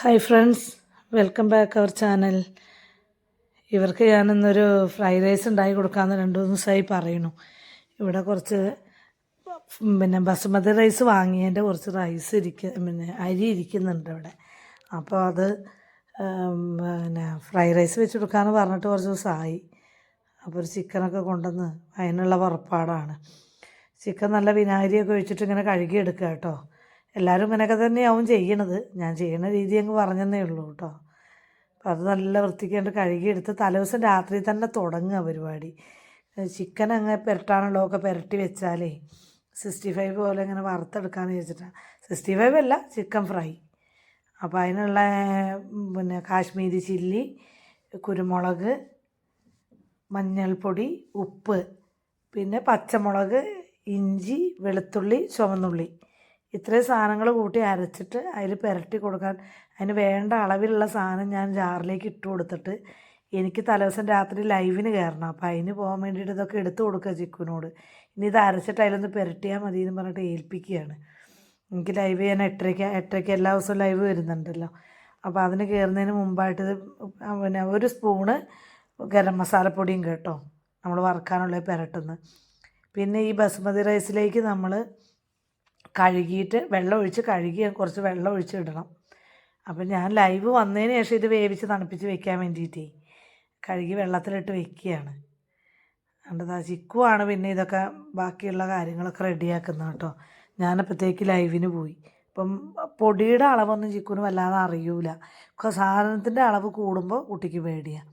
Hi friends welcome back our channel ഇവർക്ക് ഞാനിന്നൊരു fried rice ഉണ്ടാക്കി കൊടുക്കാമെന്ന് രണ്ട് മൂന്ന് ദിവസമായി പറയണു ഇവിടെ കുറച്ച് പിന്നെ ബസുമതി റൈസ് വാങ്ങിയതിന്റെ കുറച്ച് റൈസ് ഇരിക്ക പിന്നെ അരി ഇരിക്കുന്നുണ്ട് ഇവിടെ. അപ്പോൾ അത് പിന്നെ ഫ്രൈഡ് റൈസ് വെച്ച് കൊടുക്കാമെന്ന് പറഞ്ഞിട്ട് കുറച്ച് ദിവസമായി അപ്പോൾ ഒരു ചിക്കനൊക്കെ കൊണ്ടുവന്ന് അതിനുള്ള പുറപ്പാടാണ്. ചിക്കൻ നല്ല വിനാഗിരിയൊക്കെ ഒഴിച്ചിട്ട് ഇങ്ങനെ കഴുകിയെടുക്കുക കേട്ടോ. എല്ലാവരും ഇങ്ങനെയൊക്കെ തന്നെയാവും ചെയ്യണത്. ഞാൻ ചെയ്യുന്ന രീതി അങ്ങ് പറഞ്ഞതേ ഉള്ളൂ കേട്ടോ. അപ്പോൾ അത് നല്ല വൃത്തിക്കേണ്ട കഴുകിയെടുത്ത് തലേദിവസം രാത്രി തന്നെ തുടങ്ങുക പരിപാടി. ചിക്കൻ അങ്ങ് പുരട്ടാണല്ലോ ഒക്കെ പുരട്ടി വെച്ചാലേ സിക്സ്റ്റി ഫൈവ് പോലെ ഇങ്ങനെ വറുത്തെടുക്കാമെന്ന് ചോദിച്ചിട്ടാണ് സിക്സ്റ്റി ഫൈവ് അല്ല ചിക്കൻ ഫ്രൈ അപ്പോൾ അതിനുള്ള പിന്നെ കാശ്മീരി ചില്ലി കുരുമുളക് മഞ്ഞൾപ്പൊടി ഉപ്പ് പിന്നെ പച്ചമുളക് ഇഞ്ചി വെളുത്തുള്ളി ചുവന്നുള്ളി. ഇത്രയും സാധനങ്ങൾ കൂട്ടി അരച്ചിട്ട് അതിൽ പുരട്ടി കൊടുക്കാൻ അതിന് വേണ്ട അളവിലുള്ള സാധനം ഞാൻ ജാറിലേക്ക് ഇട്ട് കൊടുത്തിട്ട് എനിക്ക് തലേദിവസം രാത്രി ലൈവിന് കയറണം. അപ്പോൾ അതിന് പോകാൻ വേണ്ടിയിട്ട് ഇതൊക്കെ എടുത്തു കൊടുക്കുക ചിക്കുനോട് ഇനി ഇത് അരച്ചിട്ട് അതിലൊന്ന് പുരട്ടിയാൽ മതി എന്ന് പറഞ്ഞിട്ട് ഏൽപ്പിക്കുകയാണ്. എനിക്ക് ലൈവ് ചെയ്യാൻ എട്ടരയ്ക്ക് എട്ടരയ്ക്ക് എല്ലാ ദിവസവും ലൈവ് വരുന്നുണ്ടല്ലോ. അപ്പോൾ അതിന് കയറുന്നതിന് മുമ്പായിട്ട് പിന്നെ ഒരു സ്പൂണ് ഗരം മസാലപ്പൊടിയും കേട്ടോ. നമ്മൾ വറുക്കാനുള്ള പുരട്ടുന്നത്. പിന്നെ ഈ ബസുമതി റൈസിലേക്ക് നമ്മൾ കഴുകിയിട്ട് വെള്ളം ഒഴിച്ച് കഴുകി കുറച്ച് വെള്ളം ഒഴിച്ച് ഇടണം അപ്പം ഞാൻ ലൈവ് വന്നതിന് ശേഷം ഇത് വേവിച്ച് തണുപ്പിച്ച് വെക്കാൻ വേണ്ടിയിട്ടേ കഴുകി വെള്ളത്തിലിട്ട് വെക്കുകയാണ്. കണ്ടതാ ചിക്കുവാണ് പിന്നെ ഇതൊക്കെ ബാക്കിയുള്ള കാര്യങ്ങളൊക്കെ റെഡിയാക്കുന്നത് കേട്ടോ. ഞാനപ്പോഴത്തേക്ക് ലൈവിന് പോയി. അപ്പം പൊടിയുടെ അളവൊന്നും ചിക്കുവിന് വല്ലാതെ അറിയൂല. സാധനത്തിന്റെ അളവ് കൂടുമ്പോൾ കുട്ടിക്ക് പേടിയാണ്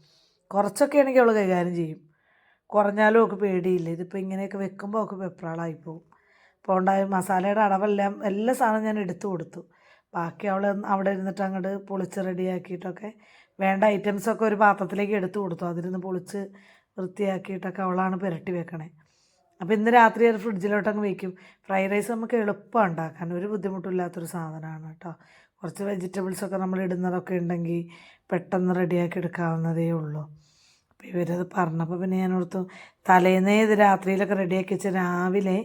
കുറച്ചൊക്കെ ആണെങ്കിൽ അവൾ കൈകാര്യം ചെയ്യും. കുറഞ്ഞാലും ഒക്കെ പേടിയില്ല. ഇതിപ്പോൾ ഇങ്ങനെയൊക്കെ വെക്കുമ്പോൾ ഒക്കെ വെപ്രാളായി ഉണ്ടായ മസാലയുടെ അളവെല്ലാം എല്ലാ സാധനവും ഞാൻ എടുത്തു കൊടുത്തു. ബാക്കി അവൾ അവിടെ ഇരുന്നിട്ട് അങ്ങോട്ട് പൊളിച്ച് റെഡിയാക്കിയിട്ടൊക്കെ വേണ്ട ഐറ്റംസൊക്കെ ഒരു പാത്രത്തിലേക്ക് എടുത്തു കൊടുത്തു. അതിരുന്ന് പൊളിച്ച് വൃത്തിയാക്കിയിട്ടൊക്കെ അവളാണ് പുരട്ടി വെക്കണേ. അപ്പോൾ ഇന്ന് രാത്രി അത് ഫ്രിഡ്ജിലോട്ടങ്ങ് വയ്ക്കും ഫ്രൈഡ് റൈസ് നമുക്ക് എളുപ്പമാണ് ഉണ്ടാക്കാൻ ഒരു ബുദ്ധിമുട്ടില്ലാത്തൊരു സാധനമാണ് കേട്ടോ. കുറച്ച് വെജിറ്റബിൾസൊക്കെ നമ്മൾ ഇടുന്നതൊക്കെ ഉണ്ടെങ്കിൽ പെട്ടെന്ന് റെഡിയാക്കി എടുക്കാവുന്നതേ ഉള്ളൂ. അപ്പോൾ ഇവരത് പറഞ്ഞപ്പോൾ പിന്നെ ഞാൻ ഓർത്തു തലേന്നേ ഇത് രാത്രിയിലൊക്കെ റെഡിയാക്കി വെച്ച് രാവിലെ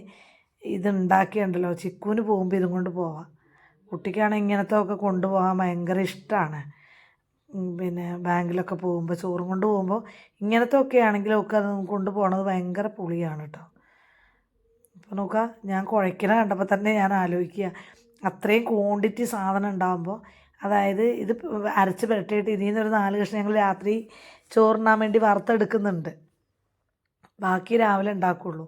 ഇത് ഉണ്ടാക്കിയുണ്ടല്ലോ ചിക്കുവിന് പോകുമ്പോൾ ഇതും കൊണ്ട് പോവാം. കുട്ടിക്കാണെങ്കിൽ ഇങ്ങനത്തെ ഒക്കെ കൊണ്ടുപോകാൻ ഭയങ്കര ഇഷ്ടമാണ് പിന്നെ ബാങ്കിലൊക്കെ പോകുമ്പോൾ ചോറും കൊണ്ട് പോകുമ്പോൾ ഇങ്ങനത്തെ ഒക്കെ ആണെങ്കിലും ഒക്കെ അത് കൊണ്ടുപോകണത് ഭയങ്കര പുളിയാണ് കേട്ടോ അപ്പോൾ നോക്കുക ഞാൻ കുഴയ്ക്കണ കണ്ടപ്പോൾ തന്നെ ഞാൻ ആലോചിക്കുക അത്രയും ക്വാണ്ടിറ്റി സാധനം ഉണ്ടാകുമ്പോൾ അതായത് ഇത് അരച്ച് പുരട്ടിയിട്ട് ഇതിൽ നിന്നൊരു നാല് കഷ്ണം ഞങ്ങൾ രാത്രി ചോറിനാൻ വേണ്ടി വറുത്തെടുക്കുന്നുണ്ട്. ബാക്കി രാവിലെ ഉണ്ടാക്കുള്ളൂ.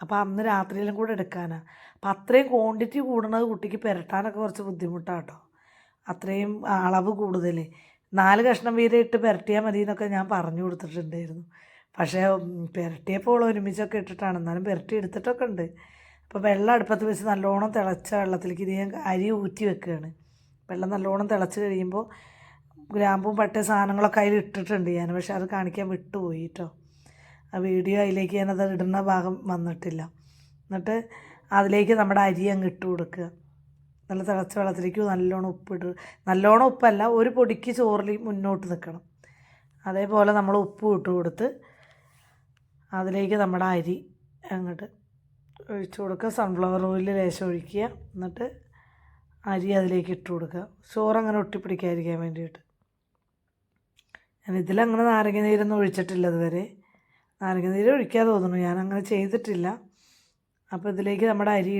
അപ്പോൾ അന്ന് രാത്രിയിലും കൂടെ എടുക്കാനാണ് അപ്പം അത്രയും ക്വാണ്ടിറ്റി കൂടുന്നത് കുട്ടിക്ക് പുരട്ടാനൊക്കെ കുറച്ച് ബുദ്ധിമുട്ടാണ് കേട്ടോ അത്രയും അളവ് കൂടുതൽ നാല് കഷ്ണം വീതം ഇട്ട് പുരട്ടിയാൽ മതി എന്നൊക്കെ ഞാൻ പറഞ്ഞു കൊടുത്തിട്ടുണ്ടായിരുന്നു. പക്ഷേ പുരട്ടിയപ്പോൾ ഒരുമിച്ചൊക്കെ ഇട്ടിട്ടാണ്. എന്നാലും പുരട്ടി എടുത്തിട്ടൊക്കെ ഉണ്ട്. അപ്പോൾ വെള്ളം അടുപ്പത്ത് വെച്ച് നല്ലോണം തിളച്ച വെള്ളത്തിലേക്ക് ഇത് ഞാൻ അരി ഊറ്റി വെക്കുകയാണ് വെള്ളം നല്ലോണം തിളച്ച് കഴിയുമ്പോൾ ഗ്രാമ്പും പട്ട സാധനങ്ങളൊക്കെ അതിൽ ഇട്ടിട്ടുണ്ട് ഞാൻ. പക്ഷെ അത് കാണിക്കാൻ വിട്ടുപോയി കേട്ടോ ആ വീഡിയോ അതിലേക്ക് ഞാനത് ഇടുന്ന ഭാഗം വന്നിട്ടില്ല. എന്നിട്ട് അതിലേക്ക് നമ്മുടെ അരി അങ്ങ് ഇട്ട് കൊടുക്കുക. നല്ല തിളച്ച വെള്ളത്തിലേക്ക് നല്ലോണം ഉപ്പിട്ട് നല്ലോണം ഉപ്പല്ല ഒരു പൊടിക്ക് ചോറിൽ മുന്നോട്ട് നിൽക്കണം. അതേപോലെ നമ്മൾ ഉപ്പ് ഇട്ട് കൊടുത്ത് അതിലേക്ക് നമ്മുടെ അരി അങ്ങോട്ട് ഒഴിച്ചു കൊടുക്കുക. സൺഫ്ലവർ ഓയിൽ ലേശം ഒഴിക്കുക. എന്നിട്ട് അരി അതിലേക്ക് ഇട്ട് കൊടുക്കുക. ചോറ് അങ്ങനെ ഒട്ടിപ്പിടിക്കാതിരിക്കാൻ വേണ്ടിയിട്ട്. ഞാൻ ഇതിലങ്ങനെ നാരങ്ങ നീരൊന്നും ഒഴിച്ചിട്ടില്ല ഇതുവരെ. നാരങ്ങ നീര് ഒഴിക്കാൻ തോന്നുന്നു. ഞാൻ അങ്ങനെ ചെയ്തിട്ടില്ല. അപ്പോൾ ഇതിലേക്ക് നമ്മുടെ അരി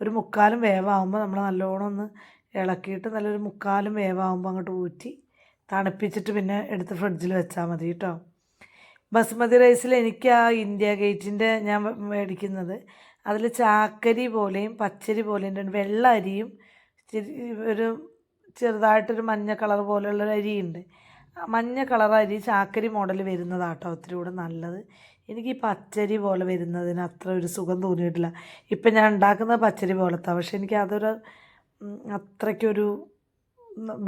ഒരു മുക്കാലും വേവാകുമ്പോൾ നമ്മൾ നല്ലോണം ഒന്ന് ഇളക്കിയിട്ട് നല്ലൊരു മുക്കാലും വേവാകുമ്പോൾ അങ്ങോട്ട് ഊറ്റി തണുപ്പിച്ചിട്ട് പിന്നെ എടുത്ത് ഫ്രിഡ്ജിൽ വെച്ചാൽ മതി കേട്ടോ ബസ്മതി റൈസിൽ എനിക്ക് ആ ഇന്ത്യ ഗേറ്റിന്റെ ഞാൻ മേടിക്കുന്നത് അതിൽ ചാക്കരി പോലെയും പച്ചരി പോലെയും രണ്ട് വെള്ള അരിയും ഒരു ചെറുതായിട്ടൊരു മഞ്ഞ കളർ പോലെയുള്ളൊരു അരിയുണ്ട്. മഞ്ഞ കളറായി ഈ ചാക്കരി മോഡൽ വരുന്നതാട്ടോ ഒത്തിരി കൂടെ നല്ലത്. എനിക്ക് ഈ പച്ചരി പോലെ വരുന്നതിന് അത്ര ഒരു സുഖം തോന്നിയിട്ടില്ല. ഇപ്പം ഞാൻ ഉണ്ടാക്കുന്നത് പച്ചരി പോലത്തെ പക്ഷേ എനിക്ക് അതൊരു അത്രയ്ക്കൊരു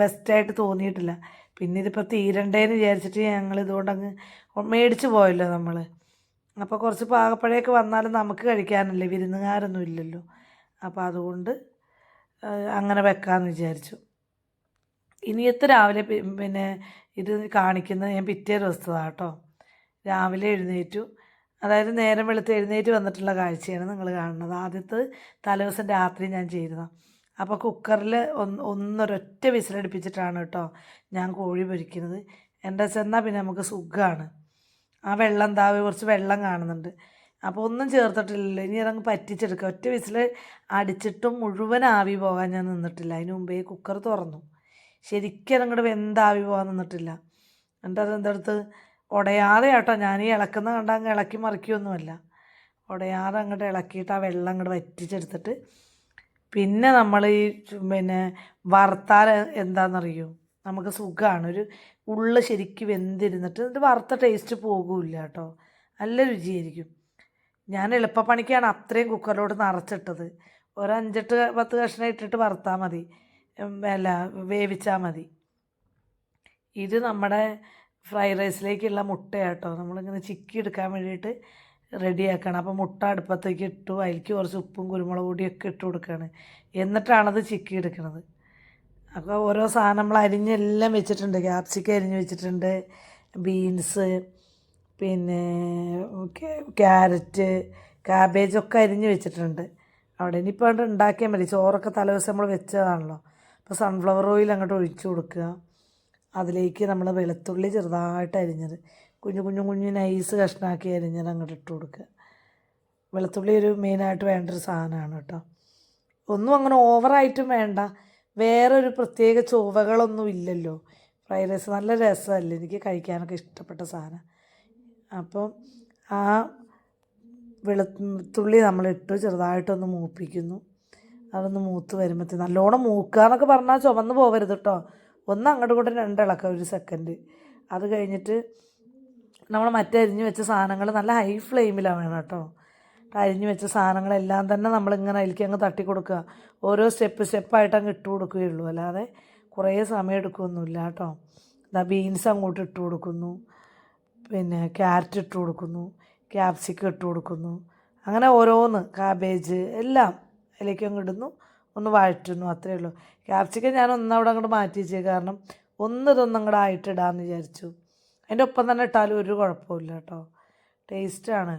ബെസ്റ്റായിട്ട് തോന്നിയിട്ടില്ല. പിന്നെ ഇതിപ്പോൾ തീരണ്ടേന്ന് വിചാരിച്ചിട്ട് ഞങ്ങൾ ഇതുകൊണ്ട് അങ്ങ് മേടിച്ച് പോയല്ലോ നമ്മൾ അപ്പോൾ കുറച്ച് പാകപ്പഴയൊക്കെ വന്നാലും നമുക്ക് കഴിക്കാനല്ലേ വിരുന്നുകാരൊന്നും ഇല്ലല്ലോ. അപ്പോൾ അതുകൊണ്ട് അങ്ങനെ വെക്കാമെന്ന് വിചാരിച്ചു. ഇനിയത്തെ രാവിലെ പിന്നെ ഇത് കാണിക്കുന്നത് ഞാൻ പിറ്റേ ദിവസത്തതാണ് കേട്ടോ. രാവിലെ എഴുന്നേറ്റു. അതായത് നേരം വെളുത്ത് എഴുന്നേറ്റ് വന്നിട്ടുള്ള കാഴ്ചയാണ് നിങ്ങൾ കാണുന്നത്. ആദ്യത്തെ തലേദിവസം രാത്രി ഞാൻ ചെയ്തതാണ് അപ്പോൾ കുക്കറിൽ ഒന്ന് ഒന്നൊരൊറ്റ വിസിലടുപ്പിച്ചിട്ടാണ് കേട്ടോ ഞാൻ കോഴി പൊരിക്കുന്നത്. എന്റെ ചെന്നാൽ പിന്നെ നമുക്ക് സുഖമാണ്. ആ വെള്ളം താവ് കുറച്ച് വെള്ളം കാണുന്നുണ്ട്. അപ്പോൾ ഒന്നും ചേർത്തിട്ടില്ലല്ലോ. ഇനി അതങ്ങ് പറ്റിച്ചെടുക്കുക ഒറ്റ വിസിൽ അടിച്ചിട്ടും മുഴുവൻ ആവി പോകാൻ ഞാൻ നിന്നിട്ടില്ല. അതിന് മുമ്പേ കുക്കർ തുറന്നു. ശരിക്കും അങ്ങോട്ട് വെന്താവി പോകാൻ നിന്നിട്ടില്ല. എന്നിട്ട് അത് എന്തെടുത്ത്? ഉടയാതെ കേട്ടോ ഞാൻ ഈ ഇളക്കുന്ന കണ്ട അങ്ങ് ഇളക്കി മറിക്കുകയൊന്നുമല്ല ഉടയാതെ അങ്ങോട്ട് ഇളക്കിയിട്ട് ആ വെള്ളം അങ്ങോട്ട് വറ്റിച്ചെടുത്തിട്ട് പിന്നെ നമ്മൾ ഈ പിന്നെ വറുത്താൽ എന്താണെന്നറിയോ നമുക്ക് സുഖമാണ് ഒരു ഉള്ള ശരിക്കും വെന്തിരുന്നിട്ട് ഇത് വറുത്ത ടേസ്റ്റ് പോകില്ല കേട്ടോ നല്ല രുചിയായിരിക്കും. ഞാൻ എളുപ്പപ്പണിക്കാണ് അത്രയും കുക്കറിലോട്ട് നിറച്ചിട്ടത്. ഒരു അഞ്ചെട്ട് പത്ത് കഷ്ണം ഇട്ടിട്ട് വറുത്താൽ മതി. അല്ല വേവിച്ചാൽ മതി. ഇത് നമ്മുടെ ഫ്രൈഡ് റൈസിലേക്കുള്ള മുട്ടയാട്ടോ. നമ്മളിങ്ങനെ ചിക്കി എടുക്കാൻ വേണ്ടിയിട്ട് റെഡിയാക്കണം. അപ്പോൾ മുട്ട അടുപ്പത്തേക്ക് ഇട്ടു അതിലേക്ക് കുറച്ച് ഉപ്പും കുരുമുളക് പൊടിയൊക്കെ ഇട്ട് കൊടുക്കുകയാണ് എന്നിട്ടാണത് ചിക്കി എടുക്കുന്നത് അപ്പോൾ ഓരോ സാധനം നമ്മൾ അരിഞ്ഞെല്ലാം വെച്ചിട്ടുണ്ട്. ക്യാപ്സിക്കം അരിഞ്ഞ് വെച്ചിട്ടുണ്ട് ബീൻസ് പിന്നെ ക്യാ- ക്യാരറ്റ് ക്യാബേജൊക്കെ അരിഞ്ഞ് വെച്ചിട്ടുണ്ട്. അവിടെ ഇനിയിപ്പോൾ ഉണ്ടാക്കിയാൽ മതി. ചോറൊക്കെ തലേ ദിവസം നമ്മൾ വെച്ചതാണല്ലോ. അപ്പോൾ സൺഫ്ലവർ ഓയിൽ അങ്ങോട്ട് ഒഴിച്ചു കൊടുക്കുക. അതിലേക്ക് നമ്മൾ വെളുത്തുള്ളി ചെറുതായിട്ട് അരിഞ്ഞത്. കുഞ്ഞു കുഞ്ഞു കുഞ്ഞു നൈസ് കഷ്ണാക്കി അരിഞ്ഞത് അങ്ങോട്ട് ഇട്ട് കൊടുക്കുക. വെളുത്തുള്ളി ഒരു മെയിനായിട്ട് വേണ്ടൊരു സാധനമാണ് കേട്ടോ. ഒന്നും അങ്ങനെ ഓവറായിട്ടും വേണ്ട. വേറൊരു പ്രത്യേക ചുവകളൊന്നും ഇല്ലല്ലോ. ഫ്രൈഡ് റൈസ് നല്ല രസമല്ലേ? എനിക്ക് കഴിക്കാനൊക്കെ ഇഷ്ടപ്പെട്ട സാധനം. അപ്പം ആ വെളുത്തുള്ളി നമ്മളിട്ട് ചെറുതായിട്ടൊന്ന് മൂപ്പിക്കുന്നു. അതൊന്ന് മൂത്ത് വരുമ്പോഴത്തേക്ക് നല്ലോണം മൂക്കുക എന്നൊക്കെ പറഞ്ഞാൽ ചുമന്ന് പോകരുത് കേട്ടോ ഒന്ന് അങ്ങോട്ടും ഇങ്ങോട്ടും രണ്ടിളക്കം ഒരു സെക്കൻഡ് അത് കഴിഞ്ഞിട്ട് നമ്മൾ മറ്റേ അരിഞ്ഞ് വെച്ച സാധനങ്ങൾ നല്ല ഹൈ ഫ്ലെയിമിലാണ് വേണം കേട്ടോ അരിഞ്ഞ് വെച്ച സാധനങ്ങളെല്ലാം തന്നെ നമ്മളിങ്ങനെ അതിലേക്ക് അങ്ങ് തട്ടി കൊടുക്കുക. ഓരോ സ്റ്റെപ്പ് സ്റ്റെപ്പായിട്ട് അങ്ങ് ഇട്ട് കൊടുക്കുകയുള്ളൂ. അല്ലാതെ കുറേ സമയം എടുക്കുകയൊന്നുമില്ല കേട്ടോ എന്നാൽ ബീൻസ് അങ്ങോട്ട് ഇട്ട് കൊടുക്കുന്നു. പിന്നെ ക്യാരറ്റ് ഇട്ട് കൊടുക്കുന്നു. ക്യാപ്സിക്കം ഇട്ട് കൊടുക്കുന്നു. അങ്ങനെ ഓരോന്ന് കാബേജ് എല്ലാം. അതിലേക്ക് അങ്ങ് ഇടുന്നു. ഒന്ന് വഴറ്റുന്നു. അത്രയേ ഉള്ളൂ. ക്യാപ്സിക്കം ഞാൻ ഒന്നവിടെ അങ്ങോട്ട് മാറ്റി വെച്ചേ കാരണം ഒന്ന് ഇതൊന്നും അങ്ങോട്ട് ആയിട്ട് വിചാരിച്ചു. അതിന്റെ ഒപ്പം തന്നെ ഇട്ടാലും ഒരു കുഴപ്പമില്ല കേട്ടോ. ടേസ്റ്റാണ്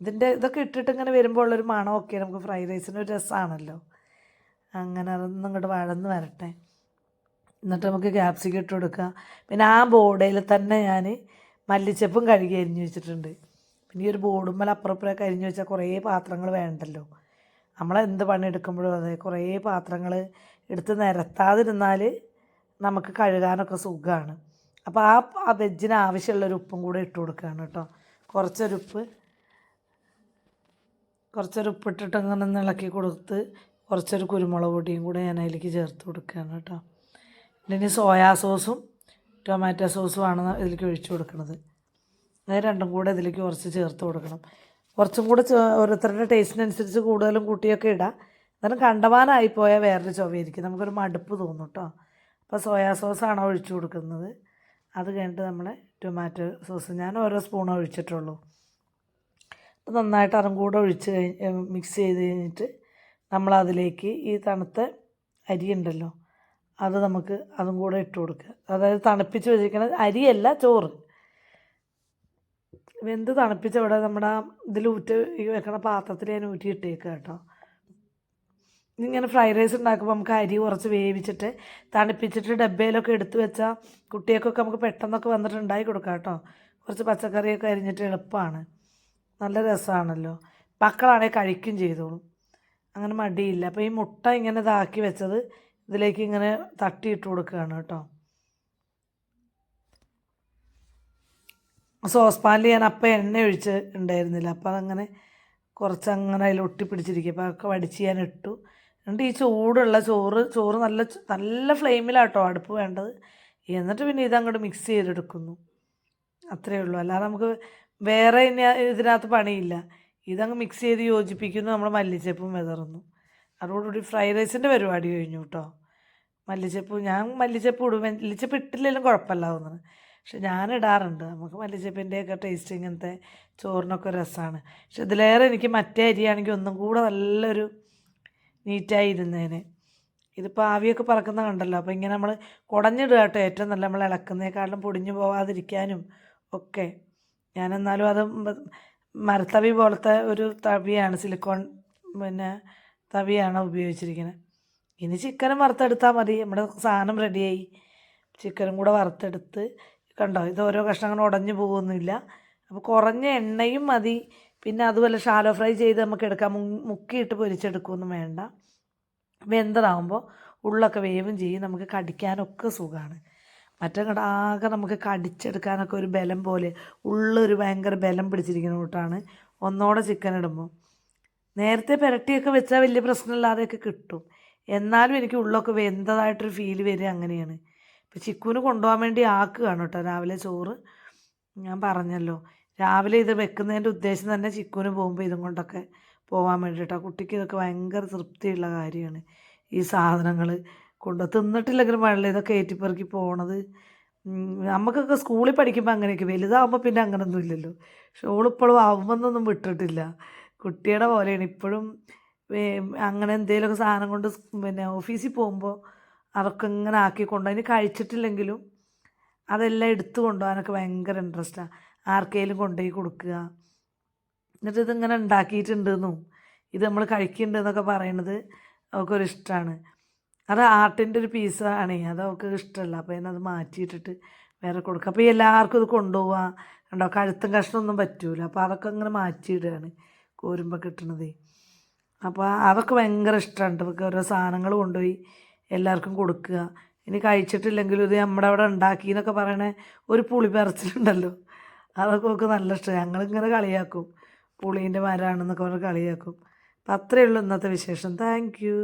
ഇതിന്റെ ഇതൊക്കെ ഇട്ടിട്ട് ഇങ്ങനെ വരുമ്പോൾ ഉള്ളൊരു മണമൊക്കെ നമുക്ക് ഫ്രൈഡ് റൈസിന് ഒരു രസമാണല്ലോ. അങ്ങനെ അതൊന്നും ഇങ്ങോട്ട് വഴന്ന് വരട്ടെ. എന്നിട്ട് നമുക്ക് ക്യാപ്സിക്കം ഇട്ട് കൊടുക്കുക പിന്നെ ആ ബോർഡയിൽ തന്നെ ഞാൻ മല്ലിച്ചപ്പും കഴുകി അരിഞ്ഞു വെച്ചിട്ടുണ്ട്. പിന്നെ ഈ ഒരു ബോർഡുമ്മൽ അപ്പുറപ്പുറമൊക്കെ അരിഞ്ഞു വെച്ചാൽ കുറേ പാത്രങ്ങൾ വേണ്ടല്ലോ. നമ്മൾ എന്ത് പണി എടുക്കുമ്പോഴും അതെ കുറേ പാത്രങ്ങൾ എടുത്ത് നിരത്താതിരുന്നാൽ നമുക്ക് കഴുകാനൊക്കെ സുഖമാണ് അപ്പോൾ ആ ആ വെജിന് ആവശ്യമുള്ളൊരു ഉപ്പും കൂടെ ഇട്ട് കൊടുക്കുകയാണ് കേട്ടോ. കുറച്ചൊരുപ്പ് കുറച്ചൊരു ഉപ്പിട്ടിട്ട് അങ്ങനെ ഇളക്കി കൊടുത്ത് കുറച്ചൊരു കുരുമുളക് പൊടിയും കൂടെ ഞാൻ അതിലേക്ക് ചേർത്ത് കൊടുക്കുകയാണ് കേട്ടോ. ഇനി സോയാ സോസും ടൊമാറ്റോ സോസുമാണ് ഇതിലേക്ക് ഒഴിച്ചു കൊടുക്കുന്നത് അത് രണ്ടും കൂടെ ഇതിലേക്ക് കുറച്ച് ചേർത്ത് കൊടുക്കണം. കുറച്ചും കൂടെ ഓരോരുത്തരുടെ ടേസ്റ്റിനനുസരിച്ച് കൂടുതലും കൂട്ടിയൊക്കെ ഇടാം. എന്നാലും കണ്ടവാനായി പോയാൽ വേറൊരു ചുവയായിരിക്കും നമുക്കൊരു മടുപ്പ് തോന്നും കേട്ടോ അപ്പോൾ സോയാ സോസാണ് ഒഴിച്ചു കൊടുക്കുന്നത്? അത് കഴിഞ്ഞിട്ട് നമ്മൾ ടൊമാറ്റോ സോസ് ഞാൻ ഓരോ സ്പൂൺ ഒഴിച്ചിട്ടുള്ളൂ. അപ്പോൾ നന്നായിട്ട് അതും കൂടെ ഒഴിച്ച് കഴിഞ്ഞ് മിക്സ് ചെയ്ത് കഴിഞ്ഞിട്ട് നമ്മൾ അതിലേക്ക് ഈ തണുത്ത അരി ഉണ്ടല്ലോ അത് നമുക്ക് അതും കൂടെ ഇട്ട് കൊടുക്കുക. അതായത് തണുപ്പിച്ച് വെച്ചിരിക്കുന്നത് അരിയല്ല ചോറ്. വെന്ത് തണുപ്പിച്ച ഇവിടെ നമ്മുടെ ഇതിൽ ഊറ്റ് വെക്കണ പാത്രത്തിൽ ഞാൻ ഊറ്റി ഇട്ടേക്കുക കേട്ടോ. ഇങ്ങനെ ഫ്രൈഡ് റൈസ് ഉണ്ടാക്കുമ്പോൾ നമുക്ക് അരി കുറച്ച് വേവിച്ചിട്ട് തണുപ്പിച്ചിട്ട് ഡബ്ബയിലൊക്കെ എടുത്തു വെച്ചാൽ കുട്ടികൾക്കൊക്കെ നമുക്ക് പെട്ടെന്നൊക്കെ വന്നിട്ട് ഉണ്ടാക്കി കൊടുക്കാം കേട്ടോ. കുറച്ച് പച്ചക്കറിയൊക്കെ അരിഞ്ഞിട്ട് എളുപ്പമാണ് നല്ല രസമാണല്ലോ മക്കളാണെങ്കിൽ കഴിക്കും ചെയ്തോളും. അങ്ങനെ മടിയില്ല. അപ്പോൾ ഈ മുട്ട ഇങ്ങനെ ഇതാക്കി വെച്ചത് ഇതിലേക്ക് ഇങ്ങനെ തട്ടിയിട്ട് കൊടുക്കുകയാണ് കേട്ടോ. സോസ് ഞാൻ അപ്പം എണ്ണ ഒഴിച്ച് ഉണ്ടായിരുന്നില്ല. അപ്പം അതങ്ങനെ കുറച്ച് അങ്ങനെ അതിൽ ഒട്ടിപ്പിടിച്ചിരിക്കും. അപ്പോൾ അതൊക്കെ വടിച്ച് ഞാൻ ഇട്ടു. എന്നിട്ട് ഈ ചൂടുള്ള ചോറ് ചോറ് നല്ല നല്ല ഫ്ലെയിമിലാട്ടോ അടുപ്പ് വേണ്ടത്. എന്നിട്ട് പിന്നെ ഇതങ്ങോട്ട് മിക്സ് ചെയ്തെടുക്കുന്നു. അത്രയേ ഉള്ളൂ. അല്ലാതെ നമുക്ക് വേറെ ഇനി ഇതിനകത്ത് പണിയില്ല. ഇതങ്ങ് മിക്സ് ചെയ്ത് യോജിപ്പിക്കുന്നു നമ്മൾ മല്ലിച്ചപ്പും വിതറുന്നു. അതോടുകൂടി ഫ്രൈഡ് റൈസിന്റെ പരിപാടി കഴിഞ്ഞു കേട്ടോ. മല്ലിച്ചപ്പ് ഞാൻ മല്ലിച്ചപ്പ് ഇടും. മല്ലിച്ചപ്പ് ഇട്ടില്ലെങ്കിലും കുഴപ്പമില്ല തോന്നുന്നു. പക്ഷെ ഞാനിടാറുണ്ട്. നമുക്ക് മല്ലിച്ചപ്പിന്റെയൊക്കെ ടേസ്റ്റ് ഇങ്ങനത്തെ ചോറിനൊക്കെ രസമാണ് പക്ഷെ ഇതിലേറെ എനിക്ക് മറ്റേ അരിയാണെങ്കിൽ ഒന്നും കൂടെ നല്ലൊരു നീറ്റായി ഇരുന്നതിന് ഇതിപ്പോൾ ആവിയൊക്കെ പറക്കുന്ന കണ്ടല്ലോ. അപ്പോൾ ഇങ്ങനെ നമ്മൾ കുടഞ്ഞിടുക കേട്ടോ. ഏറ്റവും നല്ല നമ്മൾ ഇളക്കുന്നതിനേക്കാളും പൊടിഞ്ഞു പോവാതിരിക്കാനും ഒക്കെ. ഞാനെന്നാലും അത് മരത്തവി പോലത്തെ ഒരു തവിയാണ് സിലിക്കോൺ പിന്നെ തവിയാണ് ഉപയോഗിച്ചിരിക്കുന്നത് ഇനി ചിക്കനും വറുത്തെടുത്താൽ മതി. നമ്മുടെ സാധനം റെഡിയായി ചിക്കനും കൂടെ വറുത്തെടുത്ത് കണ്ടോ? ഇത് ഓരോ കഷ്ണങ്ങൾ ഉടഞ്ഞു പോകുന്നില്ല. അപ്പോൾ കുറഞ്ഞ എണ്ണയും മതി. പിന്നെ അതുപോലെ ഷാലോ ഫ്രൈ ചെയ്ത് നമുക്ക് എടുക്കാം. മുക്കിയിട്ട് പൊരിച്ചെടുക്കുമെന്നും വേണ്ട. വെന്തതാകുമ്പോൾ ഉള്ളൊക്കെ വേവും ചെയ്യും. നമുക്ക് കടിക്കാനൊക്കെ സുഖമാണ് മറ്റേ ആകെ നമുക്ക് കടിച്ചെടുക്കാനൊക്കെ ഒരു ബലം പോലെ ഉള്ളൊരു ഭയങ്കര ബലം പിടിച്ചിരിക്കുന്ന കൂട്ടാണ്. ഒന്നോടെ ചിക്കൻ ഇടുമ്പോൾ നേരത്തെ പുരട്ടിയൊക്കെ വെച്ചാൽ വലിയ പ്രശ്നമില്ലാതെയൊക്കെ കിട്ടും. എന്നാലും എനിക്ക് ഉള്ളൊക്കെ വെന്തതായിട്ടൊരു ഫീൽ വരിക അങ്ങനെയാണ്. ഇപ്പം ചിക്കുവിന് കൊണ്ടുപോകാൻ വേണ്ടി ആക്കുകയാണ് കേട്ടോ രാവിലെ ചോറ്. ഞാൻ പറഞ്ഞല്ലോ രാവിലെ ഇത് വെക്കുന്നതിന്റെ ഉദ്ദേശം തന്നെ ചിക്കുവിന് പോകുമ്പോൾ ഇതും കൊണ്ടൊക്കെ പോകാൻ വേണ്ടിയിട്ടാണ് കുട്ടിക്ക് ഇതൊക്കെ ഭയങ്കര തൃപ്തിയുള്ള കാര്യമാണ് ഈ സാധനങ്ങൾ കൊണ്ട് തിന്നിട്ടില്ലെങ്കിലും വെള്ളം ഇതൊക്കെ ഏറ്റിപ്പെറുക്കി പോണത്. നമുക്കൊക്കെ സ്കൂളിൽ പഠിക്കുമ്പോൾ അങ്ങനെയൊക്കെ വലുതാവുമ്പോൾ പിന്നെ അങ്ങനെയൊന്നും ഇല്ലല്ലോ. പക്ഷെ ഓളിപ്പോഴും അവമെന്നൊന്നും വിട്ടിട്ടില്ല. കുട്ടിയുടെ പോലെയാണ്. ഇപ്പോഴും അങ്ങനെ എന്തെങ്കിലുമൊക്കെ സാധനം കൊണ്ട് പിന്നെ ഓഫീസിൽ പോകുമ്പോൾ അതൊക്കെ ഇങ്ങനെ ആക്കി കൊണ്ടുപോയി അതിന് കഴിച്ചിട്ടില്ലെങ്കിലും അതെല്ലാം എടുത്തു കൊണ്ടുപോകാനൊക്കെ ഭയങ്കര ഇൻട്രസ്റ്റാണ് ആർക്കെങ്കിലും കൊണ്ടുപോയി കൊടുക്കുക. എന്നിട്ട് ഇതിങ്ങനെ ഉണ്ടാക്കിയിട്ടുണ്ടെന്നും ഇത് നമ്മൾ കഴിക്കുന്നുണ്ട് എന്നൊക്കെ പറയണത് അവൾക്കൊരു ഇഷ്ടമാണ്. അത് ആർട്ടിന്റെ ഒരു പീസാണ് അത് അവൾക്ക് ഇഷ്ടമല്ല. അപ്പോൾ അതിനത് മാറ്റിയിട്ടിട്ട് വേറെ കൊടുക്കുക. അപ്പോൾ എല്ലാവർക്കും ഇത് കൊണ്ടുപോവാം കണ്ടോ? കഴുത്തും കഷ്ണമൊന്നും പറ്റൂല. അപ്പോൾ അതൊക്കെ ഇങ്ങനെ മാറ്റിയിടുകയാണ് കോരുമ്പോൾ കിട്ടണത്. അപ്പോൾ അതൊക്കെ ഭയങ്കര ഇഷ്ടമാണ്. ഇവർക്ക് ഓരോ സാധനങ്ങൾ കൊണ്ടുപോയി എല്ലാവർക്കും കൊടുക്കുക. ഇനി കഴിച്ചിട്ടില്ലെങ്കിലും ഇത് നമ്മുടെ അവിടെ ഉണ്ടാക്കി എന്നൊക്കെ പറയണ ഒരു പുളി പറിച്ചിട്ടുണ്ടല്ലോ. അതൊക്കെ നമുക്ക് നല്ല ഇഷ്ടമാണ് ഞങ്ങളിങ്ങനെ കളിയാക്കും. പുളീന്റെ മരമാണെന്നൊക്കെ പറഞ്ഞ് കളിയാക്കും. അപ്പം അത്രയേ ഉള്ളൂ ഇന്നത്തെ വിശേഷം. Thank you